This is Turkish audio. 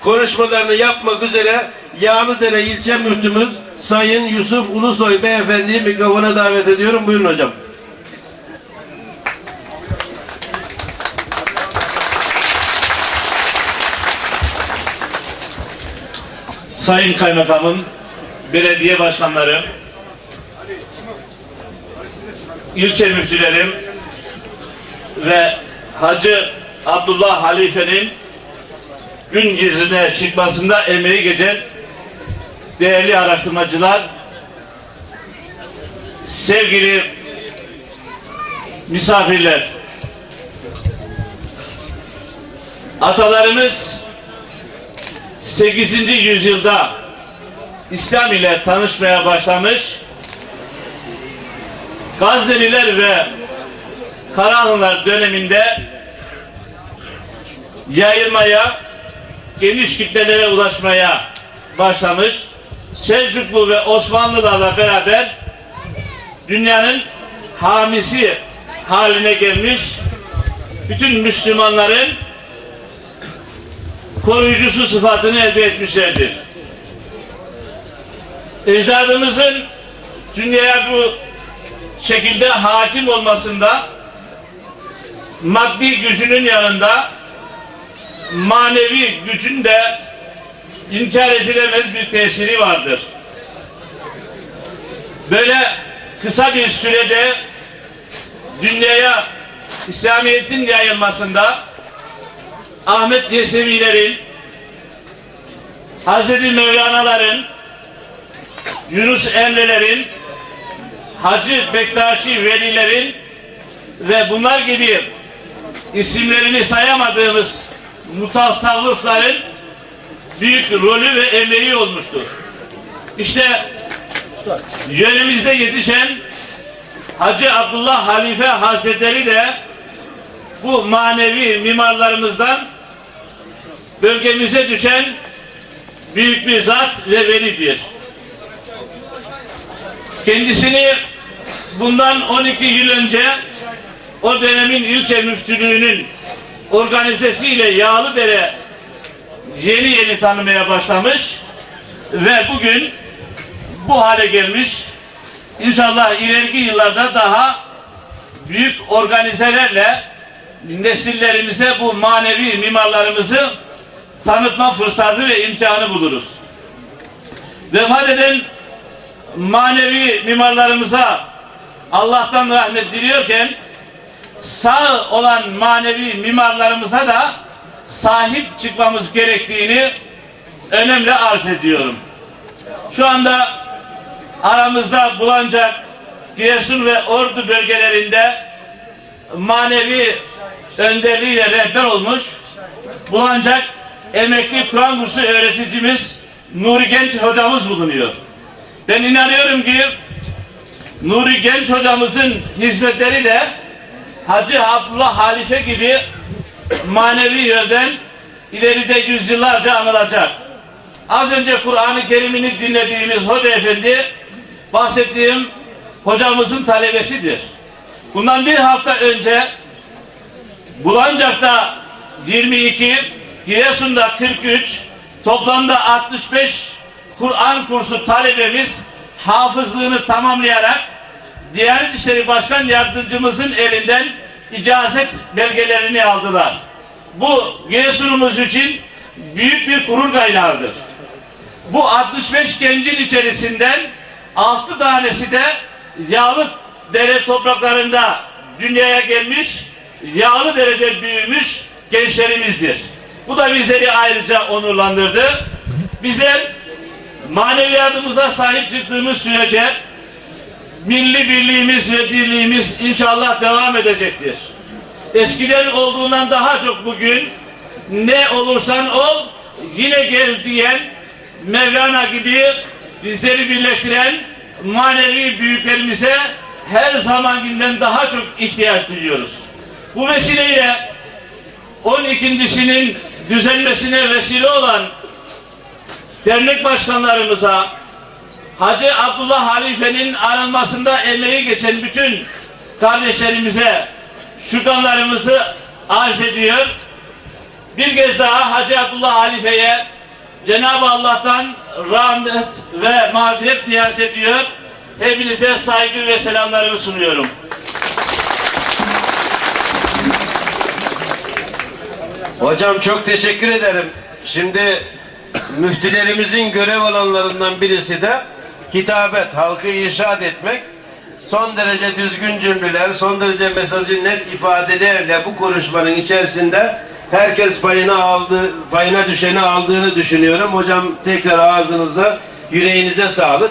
konuşmalarını yapmak üzere Yağlıdere ilçe müftümüz Sayın Yusuf Ulusoy beyefendiyi mikrofona davet ediyorum. Buyurun hocam. Sayın Kaymakamım, belediye başkanları, ilçe müftülerim ve Hacı Abdullah Halife'nin gün izine çıkmasında emeği geçen değerli araştırmacılar, sevgili misafirler, atalarımız 8. yüzyılda İslam ile tanışmaya başlamış Gazneliler ve Karahanlılar döneminde yayılmaya, geniş kitlelere ulaşmaya başlamış. Selçuklu ve Osmanlılarla beraber dünyanın hamisi haline gelmiş bütün Müslümanların koruyucusu sıfatını elde etmişlerdir. Ecdadımızın dünyaya bu şekilde hakim olmasında maddi gücünün yanında manevi gücün de inkar edilemez bir tesiri vardır. Böyle kısa bir sürede dünyaya İslamiyet'in yayılmasında Ahmet Yesevilerin, Hazreti Mevlana'ların, Yunus Emre'lerin, Hacı Bektaşi Velilerin ve bunlar gibi isimlerini sayamadığımız mutasavvıfların büyük rolü ve emeği olmuştur. İşte yönümüzde yetişen Hacı Abdullah Halife Hazretleri de bu manevi mimarlarımızdan bölgemize düşen büyük bir zat ve velidir. Kendisini bundan 12 yıl önce o dönemin ilçe müftülüğünün organizesiyle Yağlıdere yeni yeni tanımaya başlamış ve bugün bu hale gelmiş. İnşallah ileriki yıllarda daha büyük organizelerle nesillerimize bu manevi mimarlarımızı tanıtma fırsatı ve imkanı buluruz. Vefat eden manevi mimarlarımıza Allah'tan rahmet diliyorken sağ olan manevi mimarlarımıza da sahip çıkmamız gerektiğini önemli arz ediyorum. Şu anda aramızda Bulancak, Giresun ve Ordu bölgelerinde manevi önderliğiyle rehber olmuş Bulancak emekli Kur'an kursu öğreticimiz Nuri Genç hocamız bulunuyor. Ben inanıyorum ki Nuri Genç hocamızın hizmetleri de Hacı Abdullah Halife gibi manevi yönden ileride yüzyıllarca anılacak. Az önce Kur'an-ı Kerim'ini dinlediğimiz Hoca Efendi bahsettiğim hocamızın talebesidir. Bundan bir hafta önce Bulancak'ta 22, Giresun'da 43, toplamda 65 Kur'an kursu talebemiz hafızlığını tamamlayarak Diyanet İşleri Başkan Yardımcımızın elinden icazet belgelerini aldılar. Bu Giresun'umuz için büyük bir gurur kaynağıdır. Bu 65 gencin içerisinden 6 tanesi de yağlı dere topraklarında dünyaya gelmiş, yağlı derede büyümüş gençlerimizdir. Bu da bizleri ayrıca onurlandırdı. Bizler maneviyatımıza sahip çıktığımız sürece milli birliğimiz ve dirliğimiz inşallah devam edecektir. Eskiden olduğundan daha çok bugün ne olursan ol yine gel diyen Mevlana gibi bizleri birleştiren manevi büyüklerimize her zamankinden daha çok ihtiyaç duyuyoruz. Bu vesileyle 12.sinin düzenmesine vesile olan dernek başkanlarımıza, Hacı Abdullah Halife'nin anılmasında emeği geçen bütün kardeşlerimize şükranlarımızı arz ediyor. Bir kez daha Hacı Abdullah Halife'ye Cenab-ı Allah'tan rahmet ve mağfiret niyaz ediyor. Hepinize saygı ve selamlarımı sunuyorum. Hocam çok teşekkür ederim. Şimdi müftülerimizin görev alanlarından birisi de hitabet, halkı irşad etmek. Son derece düzgün cümleler, son derece mesajı net ifadelerle bu konuşmanın içerisinde herkes payına aldı, payına düşeni aldığını düşünüyorum. Hocam tekrar ağzınıza, yüreğinize sağlık.